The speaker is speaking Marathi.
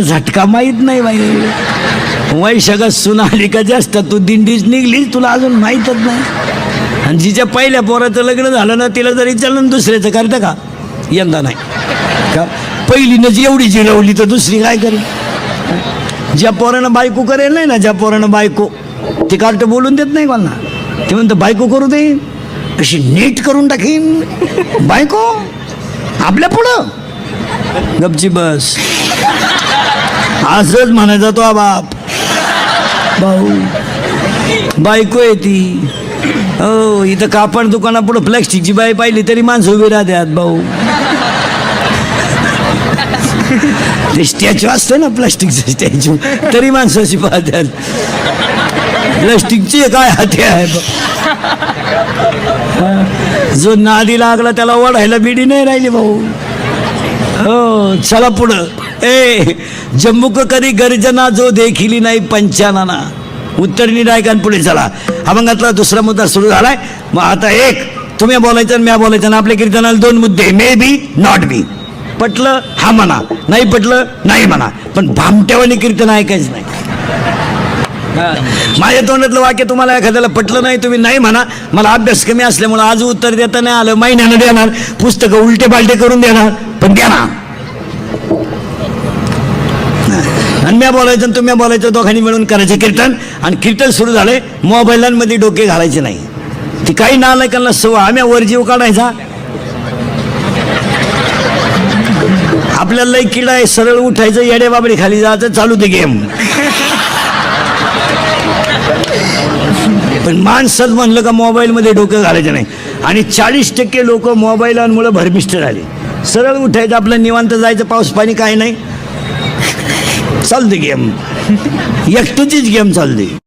झटका माहीत नाही बाई. वैशाखात सुनाली का जास्त? तू दिंडीच निघलीस तुला अजून माहीतच नाही. आणि जिच्या पहिल्या पोराचं लग्न झालं ना तिला जरी चाललं ना दुसऱ्याचं करतं का? यंदा नाही. का? पहिलीनंच एवढी जिरवली तर दुसरी काय करेल? ज्या पोरानं बायको करेल नाही ना ज्या पोरानं बायको ते कार्ट बोलून देत नाही कोणाला. ते म्हणतं बायको करू दे. अशी नीट करून टाकीन. बायको आपल्या पुढं. गपची बस. असंच म्हणायचा तो बाप. भाऊ बायको येते ती. हो इथं कापड दुकानापुढं प्लॅस्टिकची बाई पाहिली तरी माणसं उभी राहतात भाऊ. ते स्टॅच्यू असतं ना प्लास्टिकचं स्टॅच्यू तरी माणसं अशी पाहतात. प्लास्टिकची काय हाती आहे बा. जो नादी लागला त्याला ओढायला बिडी नाही राहिली भाऊ. हो चला पुढं. ए जम्मूक कधी गर्जना जो देखिली नाही पंचानाना. उत्तर नायकान पुढे चला. अभंगातला दुसरा मुद्दा सुरू झालाय. मग आता एक तुम्ही बोलायचं आणि म्या बोलायचं ना आपल्या कीर्तनाला दोन मुद्दे मे बी नॉट बी पटलं? हा म्हणा. नाही पटलं? नाही म्हणा. पण भामट्यावानी कीर्तन ऐकायचं नाही. माझ्या तोंडातलं वाक्य तुम्हाला एखाद्याला पटलं नाही तुम्ही नाही म्हणा. मला अभ्यास कमी असल्यामुळे आज उत्तर देता नाही आलं महिन्यानं देणार पुस्तकं उलटे पालटे करून देणार पण द्या ना. आणि म्या बोलायचं आणि तुम्ही बोलायचं दोघांनी मिळून करायचं कीर्तन. आणि कीर्तन सुरू झालंय मोबाईलांमध्ये डोके घालायचे नाही. ती काही नालायकांना सव आम्ही वर जीव काढायचा. आपल्याला किडा आहे सरळ उठायचं येडे बाबडी खाली जायचं चालू ते गेम. पण माणसात म्हणलं का मोबाईलमध्ये डोकं घालायचं नाही. आणि चाळीस टक्के लोक मोबाईलांमुळे भरमिष्ट झाले. सरळ उठायचं आपलं निवांत जायचं पाऊस पाणी काय नाही. चालते गेम. एकट्याचीच गेम चालते.